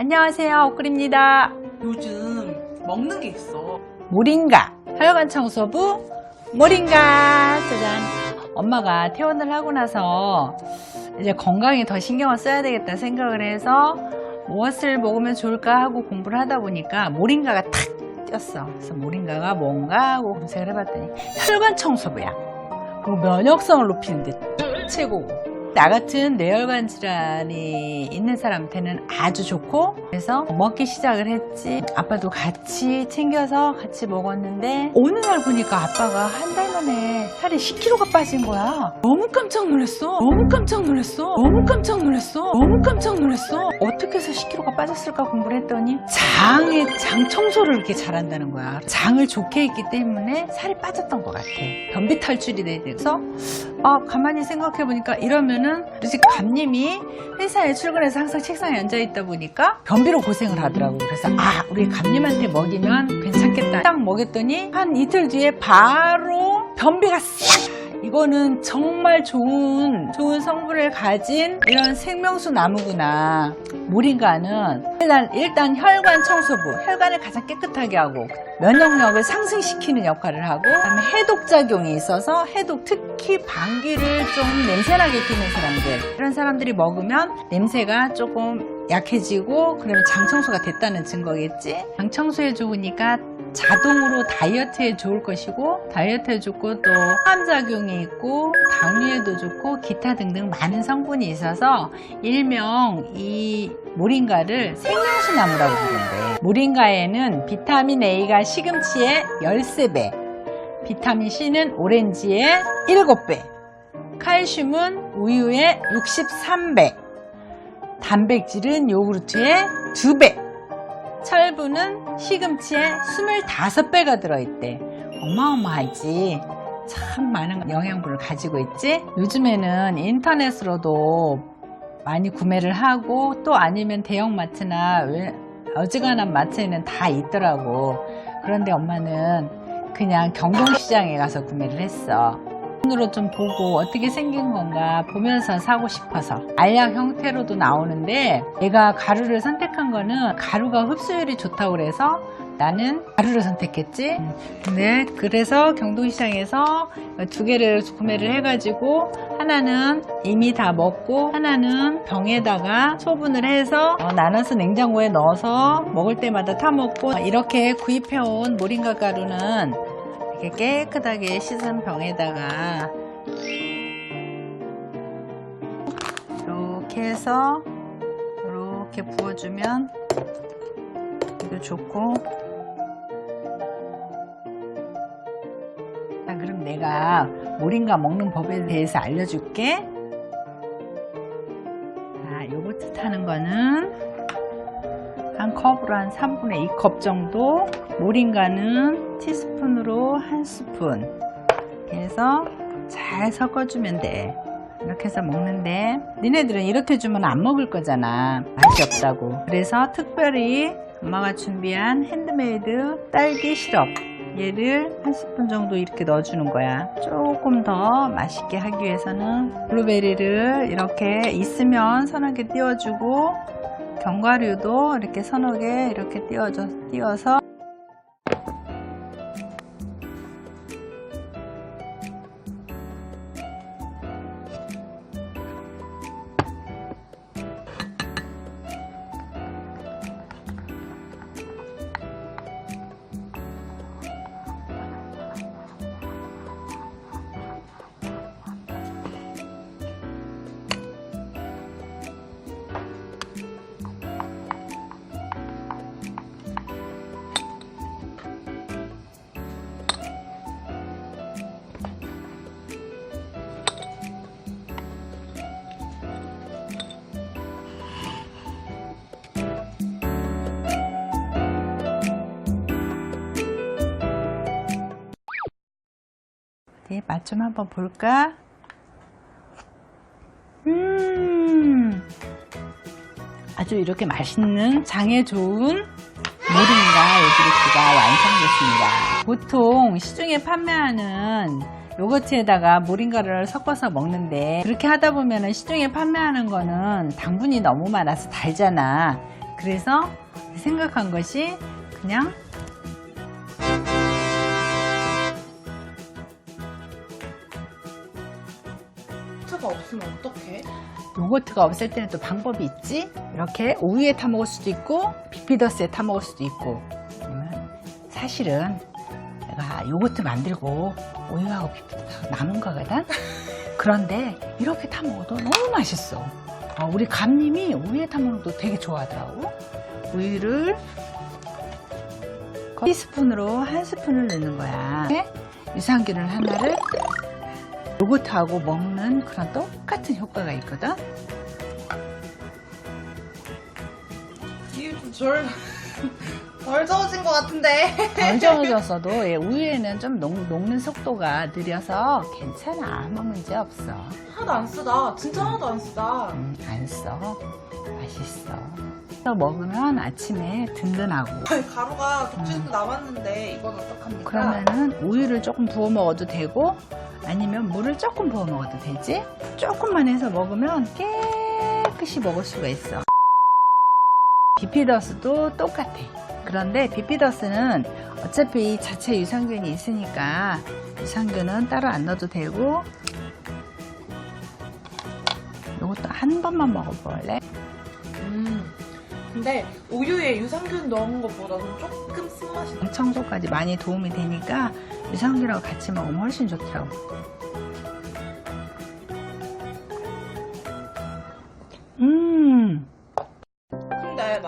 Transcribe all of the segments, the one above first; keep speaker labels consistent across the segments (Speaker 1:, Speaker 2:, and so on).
Speaker 1: 안녕하세요. 옥글입니다.
Speaker 2: 요즘 먹는 게 있어.
Speaker 1: 모링가 혈관 청소부 모링가 짜잔. 엄마가 퇴원을 하고 나서 이제 건강에 더 신경을 써야 되겠다 생각을 해서 무엇을 먹으면 좋을까 하고 공부를 하다 보니까 모링가가 탁 떴어. 그래서 모링가가 뭔가 하고 검색을 해봤더니 혈관 청소부야. 그리고 면역성을 높이는데 최고고. 나 같은 뇌혈관 질환이 있는 사람한테는 아주 좋고 그래서 먹기 시작을 했지. 아빠도 같이 챙겨서 같이 먹었는데 어느 날 보니까 아빠가 한 달 만에 살이 10kg가 빠진 거야. 너무 깜짝 놀랐어. 너무 깜짝 놀랐어. 너무 깜짝 놀랐어. 너무 깜짝 놀랐어. 어떻게 해서 10kg가 빠졌을까 공부를 했더니 장의 장 청소를 이렇게 잘한다는 거야. 장을 좋게 했기 때문에 살이 빠졌던 것 같아. 변비 탈출이 돼서 아, 가만히 생각해 보니까 이러면은 집 감님이 회사에 출근해서 항상 책상에 앉아 있다 보니까 변비로 고생을 하더라고. 그래서 아, 우리 감님한테 먹이면 괜찮겠다. 딱 먹였더니 한 이틀 뒤에 바로 변비가 싹 이거는 정말 좋은 좋은 성분을 가진 이런 생명수 나무구나. 모링가는 일단, 일단 혈관 청소부, 혈관을 가장 깨끗하게 하고 면역력을 상승시키는 역할을 하고 그다음에 해독 작용이 있어서 해독 특히 방귀를 좀 냄새나게 끼는 사람들 이런 사람들이 먹으면 냄새가 조금 약해지고 그러면 장 청소가 됐다는 증거겠지. 장 청소에 좋으니까 자동으로 다이어트에 좋을 것이고 다이어트에 좋고 또 항암작용이 있고 당뇨에도 좋고 기타 등등 많은 성분이 있어서 일명 이 모링가를 생명수 나무라고 부른대 모링가에는 비타민 A가 시금치의 13배 비타민 C는 오렌지의 7배 칼슘은 우유의 63배 단백질은 요구르트의 2배 철분은 시금치에 25배가 들어있대. 어마어마하지. 참 많은 영양분을 가지고 있지. 요즘에는 인터넷으로도 많이 구매를 하고 또 아니면 대형마트나 왜- 어지간한 마트에는 다 있더라고. 그런데 엄마는 그냥 경동시장에 가서 구매를 했어. 눈으로 좀 보고 어떻게 생긴 건가 보면서 사고 싶어서 알약 형태로도 나오는데 내가 가루를 선택 한 거는 가루가 흡수율이 좋다고 그래서 나는 가루를 선택했지. 근데 그래서 경동시장에서 두 개를 구매를 해가지고 하나는 이미 다 먹고 하나는 병에다가 소분을 해서 어, 나눠서 냉장고에 넣어서 먹을 때마다 타 먹고 이렇게 구입해온 모링가 가루는 이렇게 깨끗하게 씻은 병에다가 이렇게 해서 이렇게 부어주면 이도 좋고. 자 그럼 내가 모링가 먹는 법에 대해서 알려줄게. 자 요거트 타는 거는 한 컵으로 한 3분의 2컵 정도 모링가는 티스푼으로 한 스푼. 해서 잘 섞어주면 돼 이렇게 해서 먹는데 니네들은 이렇게 주면 안 먹을 거잖아. 맛이 없다고. 그래서 특별히 엄마가 준비한 핸드메이드 딸기 시럽. 얘를 한 스푼 정도 이렇게 넣어주는 거야. 조금 더 맛있게 하기 위해서는 블루베리를 이렇게 있으면 선하게 띄워주고 견과류도 이렇게 개 이렇게 띄워서 네, 맛 좀 한번 볼까? 음, 아주 이렇게 맛있는 장에 좋은 모링가 요구르트가 완성됐습니다. 보통 시중에 판매하는 요거트에다가 모링가를 섞어서 먹는데 그렇게 하다 보면 시중에 판매하는 거는 당분이 너무 많아서 달잖아. 그래서 생각한 것이 그냥
Speaker 2: 없으면 어떡해?
Speaker 1: 요거트가 없을 때는 또 방법이 있지. 이렇게 우유에 타 먹을 수도 있고 비피더스에 타 먹을 수도 있고. 사실은 내가 요거트 만들고 우유하고 비피더스하고 남은 거거든. 그런데 이렇게 타 먹어도 너무 맛있어. 아, 우리 감님이 우유에 타 먹는 것도 되게 좋아하더라고. 우유를 티스푼으로 한 스푼을 넣는 거야. 유산균을 하나를 요거트하고 먹는 그런 똑같은 효과가 있거든.
Speaker 2: 이게 좀 덜, 덜 저어진 것 같은데.
Speaker 1: 덜 저어졌어도 얘 우유에는 좀 녹, 녹는 속도가 느려서 괜찮아. 아무 문제 없어.
Speaker 2: 하나도 안 쓰다. 진짜 하나도 안 쓰다.
Speaker 1: 음, 안 써. 맛있어. 또 먹으면 아침에 든든하고.
Speaker 2: 가루가 독주도 남았는데 이건 어떡합니까?
Speaker 1: 그러면은 우유를 조금 부어 먹어도 되고 아니면 물을 조금 부어 먹어도 되지? 조금만 해서 먹으면 깨끗이 먹을 수가 있어. 비피더스도 똑같아. 그런데 비피더스는 어차피 자체 유산균이 있으니까 유산균은 따로 안 넣어도 되고 이것도 한 번만 먹어볼래?
Speaker 2: 음. 근데 우유에 유산균 넣은 것보다는 조금 쓴맛이 나.
Speaker 1: 청소까지 많이 도움이 되니까 유산균하고 같이 먹으면 훨씬 좋더라고. 음,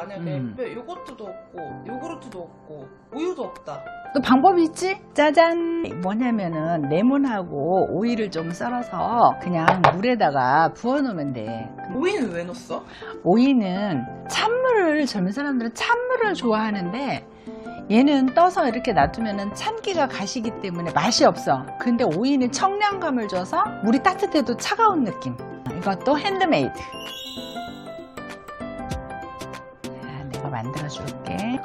Speaker 2: 만약에
Speaker 1: 음.
Speaker 2: 왜 요거트도 없고 요구르트도 없고 우유도 없다.
Speaker 1: 또 방법이 있지? 짜잔! 뭐냐면은 레몬하고 오이를 좀 썰어서 그냥 물에다가 부어놓으면 돼.
Speaker 2: 오이는 왜 넣었어?
Speaker 1: 오이는 찬물을 젊은 사람들은 찬물을 좋아하는데 얘는 떠서 이렇게 놔두면은 찬기가 가시기 때문에 맛이 없어. 근데 오이는 청량감을 줘서 물이 따뜻해도 차가운 느낌. 이것도 핸드메이드. 만들어 줄게.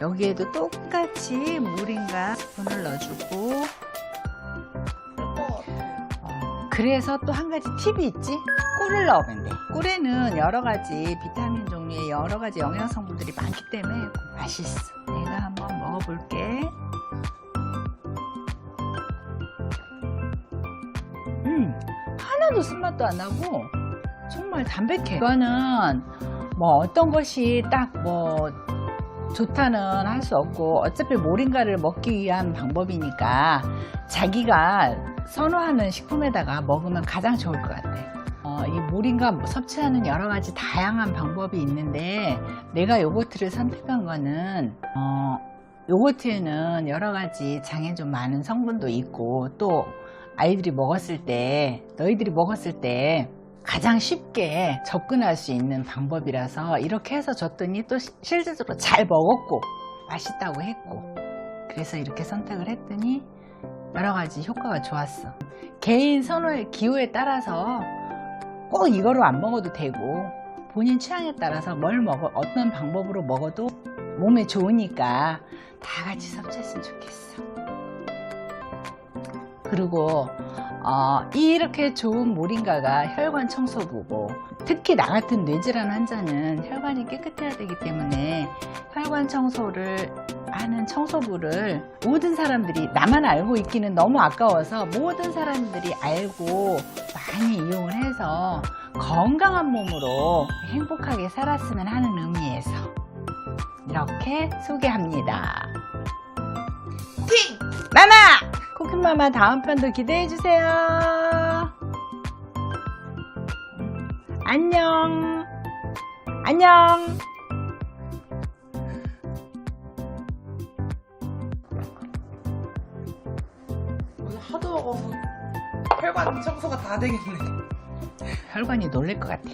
Speaker 1: 여기에도 똑같이 물인가 스푼을 넣어주고. 어, 그래서 또 한 가지 팁이 있지? 꿀을 넣으면 돼. 꿀에는 여러 가지 비타민 종류의 여러 가지 영양 성분들이 많기 때문에 맛있어. 내가 한번 먹어볼게. 음, 하나도 쓴맛도 안 나고 정말 담백해. 이거는 뭐 어떤 것이 딱 뭐 좋다는 할 수 없고 어차피 모링가를 먹기 위한 방법이니까 자기가 선호하는 식품에다가 먹으면 가장 좋을 것 같아. 어, 이 모링가 섭취하는 여러 가지 다양한 방법이 있는데 내가 요거트를 선택한 거는 어, 요거트에는 여러 가지 장에 좀 많은 성분도 있고 또 아이들이 먹었을 때 너희들이 먹었을 때 가장 쉽게 접근할 수 있는 방법이라서 이렇게 해서 줬더니 또 시- 실질적으로 잘 먹었고 맛있다고 했고 그래서 이렇게 선택을 했더니 여러 가지 효과가 좋았어. 개인 선호의 기호에 따라서 꼭 이거로 안 먹어도 되고 본인 취향에 따라서 뭘 먹어 어떤 방법으로 먹어도 몸에 좋으니까 다 같이 섭취했으면 좋겠어. 그리고 어, 이렇게 좋은 모링가가 혈관 청소부고 특히 나 같은 뇌질환 환자는 혈관이 깨끗해야 되기 때문에 혈관 청소를 하는 청소부를 모든 사람들이 나만 알고 있기는 너무 아까워서 모든 사람들이 알고 많이 이용을 해서 건강한 몸으로 행복하게 살았으면 하는 의미에서 이렇게 소개합니다.
Speaker 2: 팅!
Speaker 1: 마마! 쿠키마마 다음 편도 기대해주세요. 안녕. 안녕.
Speaker 2: 오늘 하도 먹어서 혈관 청소가 다 되겠네.
Speaker 1: 혈관이 놀랄 것 같아.